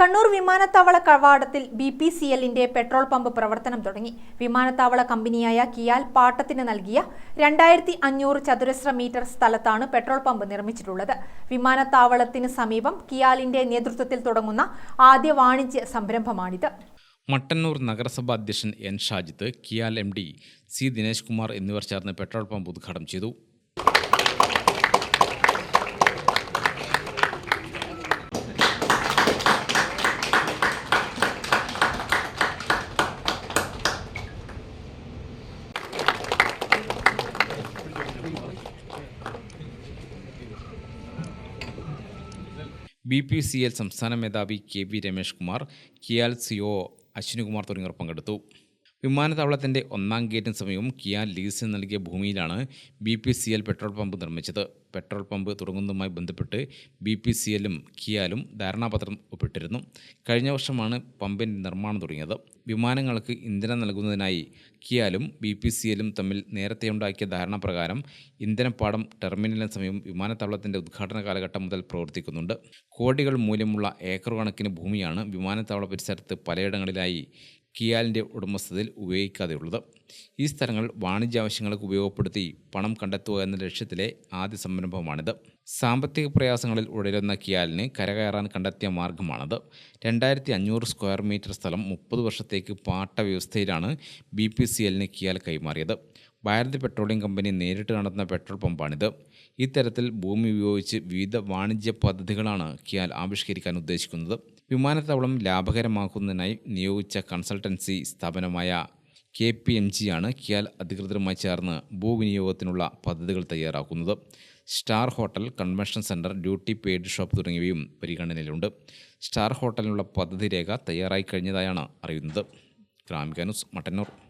കണ്ണൂർ വിമാനത്താവള കവാടത്തിൽ B P C എല്ലിന്റെ പെട്രോൾ പമ്പ് പ്രവർത്തനം തുടങ്ങി. വിമാനത്താവള കമ്പനിയായ കിയാൽ പാട്ടത്തിന് നൽകിയ രണ്ടായിരത്തി അഞ്ഞൂറ് ചതുരശ്ര മീറ്റർ സ്ഥലത്താണ് പെട്രോൾ പമ്പ് നിർമ്മിച്ചിട്ടുള്ളത്. വിമാനത്താവളത്തിന് സമീപം കിയാലിന്റെ നേതൃത്വത്തിൽ തുടങ്ങുന്ന ആദ്യ വാണിജ്യ സംരംഭമാണിത്. മട്ടന്നൂർ നഗരസഭാ അധ്യക്ഷൻ N Shajith KIAL M D C Dinesh Kumar എന്നിവർ ചേർന്ന് പെട്രോൾ പമ്പ് ഉദ്ഘാടനം ചെയ്തു. ബി പി സി എൽ സംസ്ഥാന മേധാവി K V Ramesh Kumar KIAL CO Ashwinikumar തുടങ്ങിയവർ പങ്കെടുത്തു. വിമാനത്താവളത്തിന്റെ ഒന്നാം ഗേറ്റിന് സമീപം കിയാൽ ലീസിന് നൽകിയ ഭൂമിയിലാണ് B P C L petrol pump നിർമ്മിച്ചത്. പെട്രോൾ പമ്പ് തുടങ്ങുന്നതുമായി ബന്ധപ്പെട്ട് ബി പി സി എല്ലും കിയാലും ധാരണാപത്രം ഒപ്പിട്ടിരുന്നു. കഴിഞ്ഞ വർഷമാണ് പമ്പിന്റെ നിർമ്മാണം തുടങ്ങിയത്. വിമാനങ്ങൾക്ക് ഇന്ധനം നൽകുന്നതിനായി കിയാലും ബി പി സി എല്ലും തമ്മിൽ നേരത്തെ ഉണ്ടാക്കിയ ധാരണാപ്രകാരം ഇന്ധനപ്പാടം ടെർമിനലിന് സമീപം വിമാനത്താവളത്തിന്റെ ഉദ്ഘാടന കാലഘട്ടം മുതൽ പ്രവർത്തിക്കുന്നുണ്ട്. കോടികൾ മൂല്യമുള്ള ഏക്കർ കണക്കിന് ഭൂമിയാണ് വിമാനത്താവള പരിസരത്ത് പലയിടങ്ങളിലായി കിയാലിന്റെ ഉടമസ്ഥതയിൽ ഉപയോഗിക്കാതെയുള്ളത്. ഈ സ്ഥലങ്ങൾ വാണിജ്യ ആവശ്യങ്ങൾക്ക് ഉപയോഗപ്പെടുത്തി പണം കണ്ടെത്തുക എന്ന ലക്ഷ്യത്തിലെ ആദ്യ സംരംഭമാണിത്. സാമ്പത്തിക പ്രയാസങ്ങളിൽ ഉടരുന്ന കിയാലിന് കരകയറാൻ കണ്ടെത്തിയ മാർഗമാണത്. രണ്ടായിരത്തി അഞ്ഞൂറ് സ്ക്വയർ മീറ്റർ സ്ഥലം മുപ്പത് വർഷത്തേക്ക് പാട്ട വ്യവസ്ഥയിലാണ് ബി പി സി എല്ലിന് കിയാൽ കൈമാറിയത്. ഭാരത് പെട്രോളിയം കമ്പനി നേരിട്ട് നടത്തുന്ന പെട്രോൾ പമ്പാണിത്. ഇത്തരത്തിൽ ഭൂമി ഉപയോഗിച്ച് വിവിധ വാണിജ്യ പദ്ധതികളാണ് കിയാൽ ആവിഷ്കരിക്കാൻ ഉദ്ദേശിക്കുന്നത്. വിമാനത്താവളം ലാഭകരമാക്കുന്നതിനായി നിയോഗിച്ച കൺസൾട്ടൻസി സ്ഥാപനമായ കെ പി എം ജി ആണ് കിയാൽ അധികൃതരുമായി ചേർന്ന് ഭൂവിനിയോഗത്തിനുള്ള പദ്ധതികൾ തയ്യാറാക്കുന്നത്. Star hotel convention centre duty paid shop തുടങ്ങിയവയും പരിഗണനയിലുണ്ട്. സ്റ്റാർ ഹോട്ടലിനുള്ള പദ്ധതി രേഖ തയ്യാറായി കഴിഞ്ഞതായാണ് അറിയുന്നത്. ഗ്രാമിക ന്യൂസ് മട്ടന്നൂർ.